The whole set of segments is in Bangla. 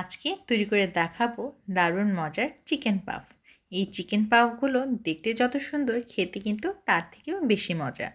আজকে তৈরি করে দেখাবো দারুণ মজার চিকেন পাফ। এই চিকেন পাফগুলো দেখতে যত সুন্দর, খেতে কিন্তু তার থেকেও বেশি মজা।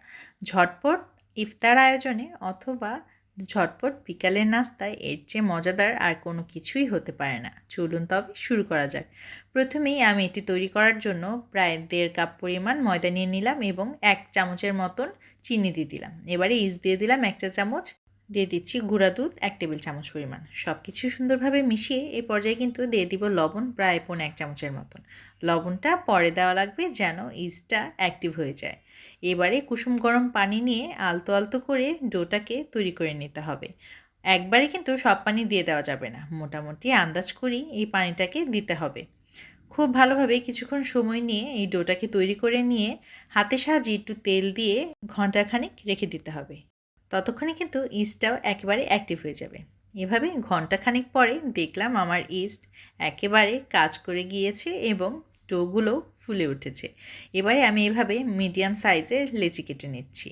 ঝটপট ইফতার আয়োজনে অথবা ঝটপট বিকালের নাস্তায় এর চেয়ে মজাদার আর কোনো কিছুই হতে পারে না। চলুন তবে শুরু করা যাক। প্রথমেই আমি এটি তৈরি করার জন্য প্রায় দেড় কাপ পরিমাণ ময়দা নিয়ে নিলাম এবং এক চামচের মতন চিনি দিয়ে দিলাম। এবারে ইস দিয়ে দিলাম এক চা চামচ দিয়ে দিচ্ছি গুঁড়া দুধ, এক টেবিল চামচ পরিমাণ। সব কিছু সুন্দরভাবে মিশিয়ে এই পর্যায়ে কিন্তু দিয়ে দিব লবণ, প্রায় পৌনে এক চামচের মতন। লবণটা পরে দেওয়া লাগবে যেন ইস্টটা অ্যাক্টিভ হয়ে যায়। এবারে কুসুম গরম পানি নিয়ে আলতো আলতো করে ডোটাকে তৈরি করে নিতে হবে। একবারে কিন্তু সব পানি দিয়ে দেওয়া যাবে না। মোটামুটি আন্দাজ করি এই পানিটাকে দিতে হবে। খুব ভালোভাবে কিছুক্ষণ সময় নিয়ে এই ডোটাকে তৈরি করে নিয়ে হাতে সাহায্যে একটু তেল দিয়ে ঘন্টাখানিক রেখে দিতে হবে। ততক্ষণে কিন্তু ইস্টটাও একেবারে অ্যাক্টিভ হয়ে যাবে। এভাবে ঘন্টাখানিক পরে দেখলাম আমার ইস্ট একেবারে কাজ করে গিয়েছে এবং ডোগুলো ফুলে উঠেছে। এবারে আমি এভাবে মিডিয়াম সাইজের লেচি কেটে নিচ্ছি।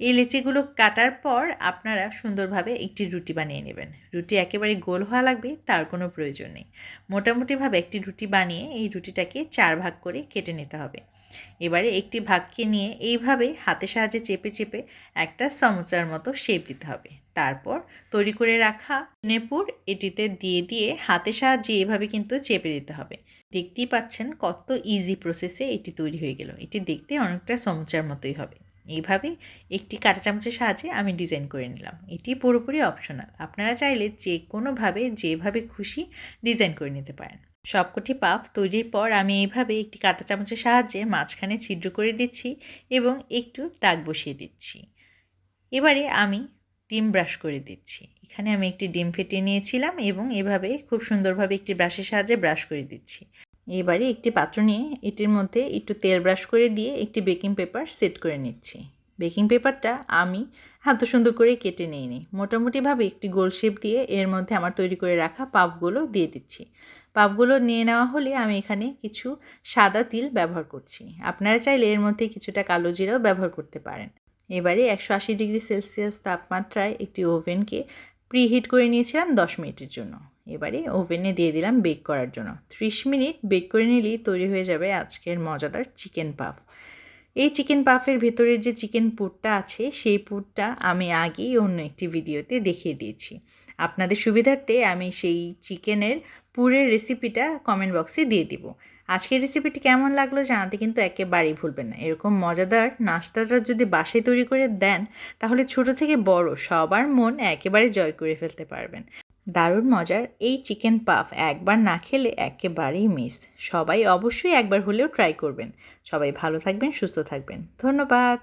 এই লেচিগুলো কাটার পর আপনারা সুন্দরভাবে একটি রুটি বানিয়ে নেবেন। রুটি একেবারে গোল হওয়া লাগবে, তার কোনো প্রয়োজন নেই। মোটামুটিভাবে একটি রুটি বানিয়ে এই রুটিটাকে চার ভাগ করে কেটে নিতে হবে। এবারে একটি ভাগকে নিয়ে এইভাবে হাতের সাহায্যে চেপে চেপে একটা সমচার মতো শেপ দিতে হবে। তারপর তৈরি করে রাখা নেপুর এটিতে দিয়ে দিয়ে হাতের সাহায্যে এভাবে কিন্তু চেপে দিতে হবে। দেখতেই পাচ্ছেন কত ইজি প্রসেসে এটি তৈরি হয়ে গেল। এটি দেখতে অনেকটা সমচার মতোই হবে। এইভাবে একটি কাঁটা চামচের সাহায্যে আমি ডিজাইন করে নিলাম। এটি পুরোপুরি অপশনাল আপনারা চাইলে যে কোনোভাবে, যেভাবে খুশি ডিজাইন করে নিতে পারেন। সবকটি পাফ তৈরির পর আমি এইভাবে একটি কাঁটা চামচের সাহায্যে মাঝখানে ছিদ্র করে দিচ্ছি এবং একটু দাগ বসিয়ে দিচ্ছি। এবারে আমি ডিম ব্রাশ করে দিচ্ছি। এখানে আমি একটি ডিম ফেটিয়ে নিয়েছিলাম এবং এভাবে খুব সুন্দরভাবে একটি ব্রাশের সাহায্যে ব্রাশ করে দিচ্ছি। এবারে একটি পাত্র নিয়ে এটির মধ্যে একটু তেল ব্রাশ করে দিয়ে একটি বেকিং পেপার সেট করে নিচ্ছি। বেকিং পেপারটা আমি এত সুন্দর করে কেটে নিয়ে নিই মোটামুটিভাবে একটি গোল শেপ দিয়ে এর মধ্যে আমার তৈরি করে রাখা পাপগুলো দিয়ে দিচ্ছি। পাপগুলো নিয়ে নেওয়া হলে আমি এখানে কিছু সাদা তিল ব্যবহার করছি। আপনারা চাইলে এর মধ্যে কিছুটা কালো জিরাও ব্যবহার করতে পারেন। এবারে একশো আশি ডিগ্রি সেলসিয়াস তাপমাত্রায় একটি ওভেনকে প্রিহিট করে নিয়েছিলাম দশ মিনিটের জন্য। এবারে ওভেনে দিয়ে দিলাম বেক করার জন্য। ত্রিশ মিনিট বেক করে নিলেই তৈরি হয়ে যাবে আজকের মজাদার চিকেন পাফ এই চিকেন পাফের ভেতরের যে চিকেন পুরটা আছে, সেই পুরটা আমি আগেই অন্য একটি ভিডিওতে দেখিয়ে দিয়েছি। আপনাদের সুবিধার্থে আমি সেই চিকেনের পুরের রেসিপিটা কমেন্ট বক্সে দিয়ে দিব। আজকের রেসিপিটি কেমন লাগল জানাতে কিন্তু একেবারেই ভুলবেন না। এরকম মজাদার নাস্তাটা যদি বাসায় তৈরি করে দেন, তাহলে ছোট থেকে বড় সবার মন একেবারে জয় করে ফেলতে পারবেন। দারুণ মজার। এই চিকেন পাফ একবার না খেলে একেবারেই মিস। সবাই অবশ্যই একবার হলেও ট্রাই করবেন। সবাই ভালো থাকবেন, সুস্থ থাকবেন। ধন্যবাদ।